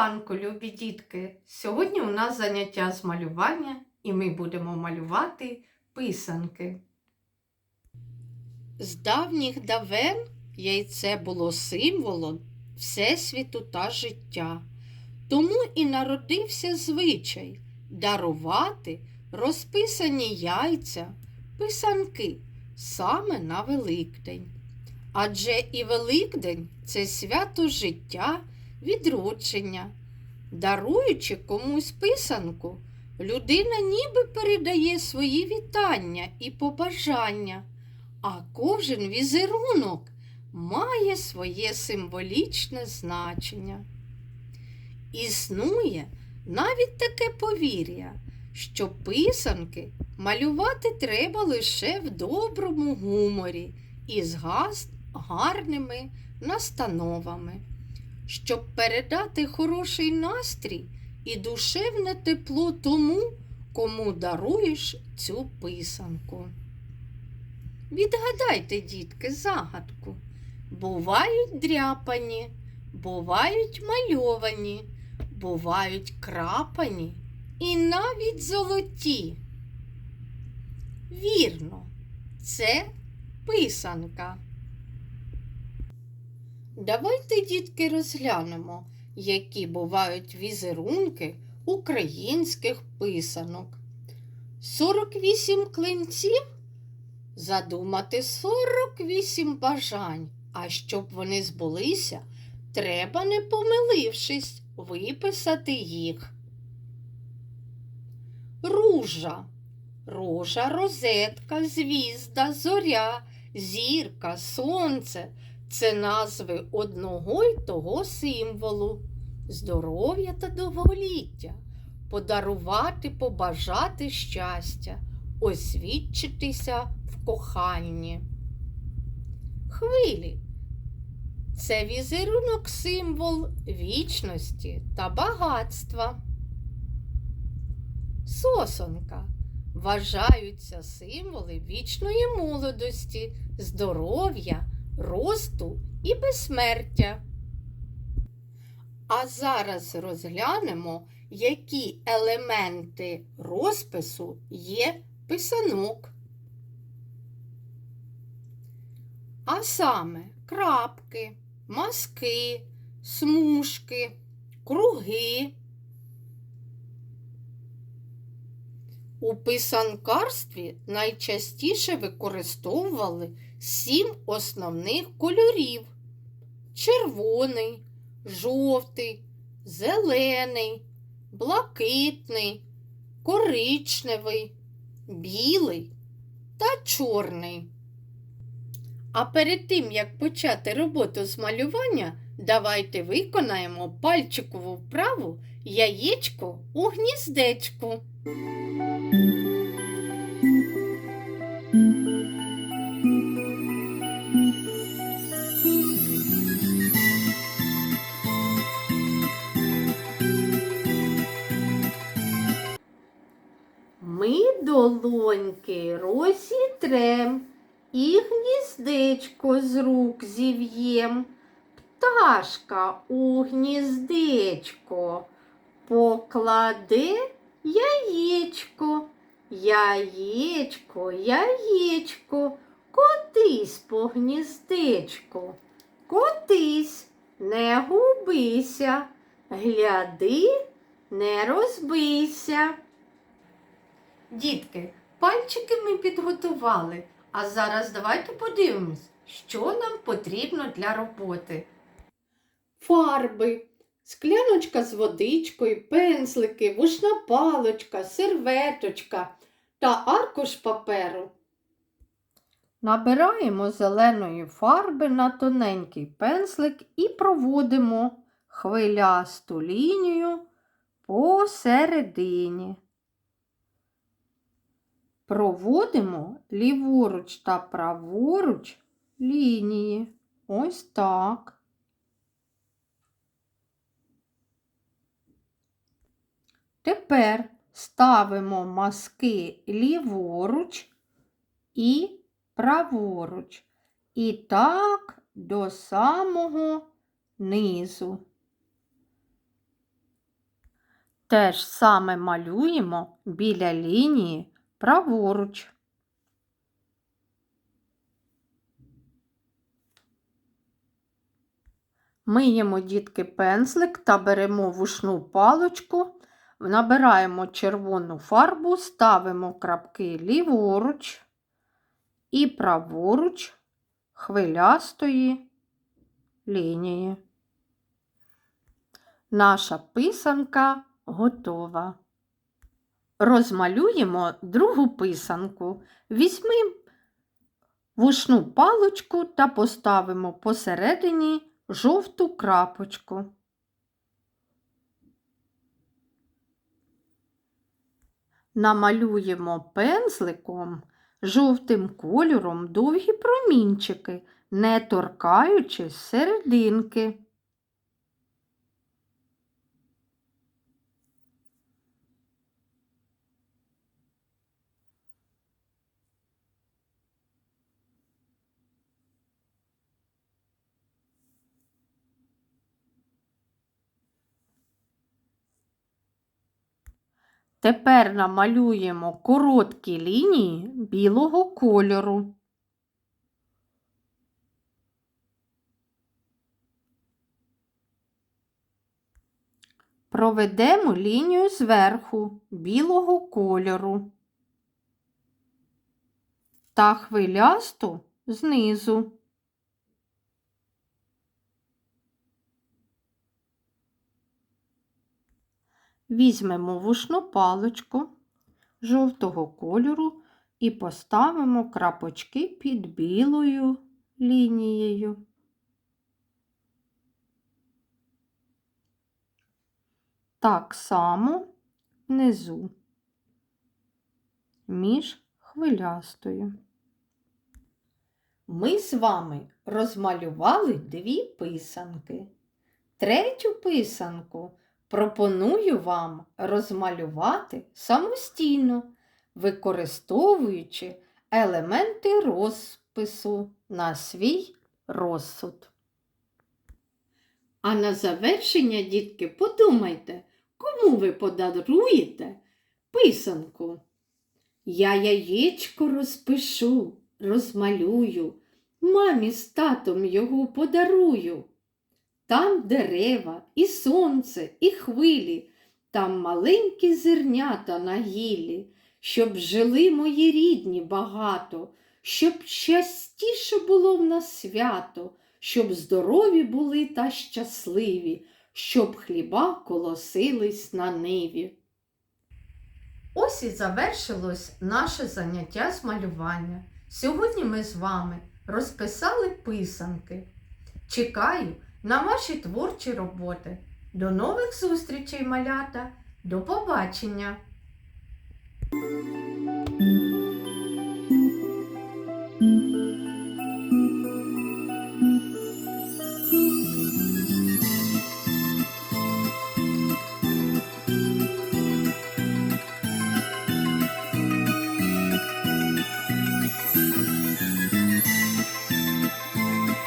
ранку, любі дітки! Сьогодні у нас заняття з малювання і ми будемо малювати писанки. З давніх давен яйце було символом Всесвіту та життя. Тому і народився звичай дарувати розписані яйця, писанки саме на Великдень. Адже і Великдень це свято життя, відродження. Даруючи комусь писанку, людина ніби передає свої вітання і побажання, а кожен візерунок має своє символічне значення. Існує навіть таке повір'я, що писанки малювати треба лише в доброму гуморі і з гарними настановами, щоб передати хороший настрій і душевне тепло тому, кому даруєш цю писанку. Відгадайте, дітки, загадку. Бувають дряпані, бувають мальовані, бувають крапані і навіть золоті. Вірно, це писанка. Давайте, дітки, розглянемо, які бувають візерунки українських писанок. 48 клинців задумати 48 бажань, а щоб вони збулися, треба, не помилившись, виписати їх. Ружа. Рожа, розетка, звізда, зоря, зірка, сонце це назви одного й того символу, здоров'я та довголіття, подарувати, побажати щастя, освідчитися в коханні. Хвилі це візерунок символ вічності та багатства. Сосонка вважаються символи вічної молодості, здоров'я, росту і безсмертя. А зараз розглянемо, які елементи розпису є писанок. А саме крапки, маски, смужки, круги. У писанкарстві найчастіше використовували сім основних кольорів: червоний, жовтий, зелений, блакитний, коричневий, білий та чорний. А перед тим, як почати роботу з малювання, давайте виконаємо пальчикову вправу яєчко у гніздечку. Долоньки розітрем і гніздечко з рук зів'єм. Пташка у гніздечко покладе яєчко, яєчко, яєчко, котись по гніздечку, котись, не губися, гляди, не розбийся. Дітки, пальчики ми підготували, а зараз давайте подивимось, що нам потрібно для роботи. Фарби, скляночка з водичкою, пензлики, вушна палочка, серветочка та аркуш паперу. Набираємо зеленої фарби на тоненький пензлик і проводимо хвилясту лінію посередині. Проводимо ліворуч та праворуч лінії. Ось так. Тепер ставимо маски ліворуч і праворуч. І так до самого низу. Те ж саме малюємо біля лінії праворуч. Миємо дітки пензлик та беремо вушну паличку, набираємо червону фарбу, ставимо крапки ліворуч і праворуч хвилястої лінії. Наша писанка готова. Розмалюємо другу писанку. Візьмемо вушну паличку та поставимо посередині жовту крапочку. Намалюємо пензликом жовтим кольором довгі промінчики, не торкаючись серединки. Тепер намалюємо короткі лінії білого кольору. Проведемо лінію зверху білого кольору та хвилясту знизу. Візьмемо вушну паличку жовтого кольору і поставимо крапочки під білою лінією. Так само внизу між хвилястою. Ми з вами розмалювали дві писанки. Третю писанку пропоную вам розмалювати самостійно, використовуючи елементи розпису на свій розсуд. А на завершення, дітки, подумайте, кому ви подаруєте писанку. Я яєчко розпишу, розмалюю, мамі з татом його подарую. Там дерева, і сонце, і хвилі, там маленькі зернята на гіллі, щоб жили мої рідні багато, щоб частіше було в нас свято, щоб здорові були та щасливі, щоб хліба колосились на ниві. Ось і завершилось наше заняття з малювання. Сьогодні ми з вами розписали писанки. Чекаю на ваші творчі роботи. До нових зустрічей, малята! До побачення!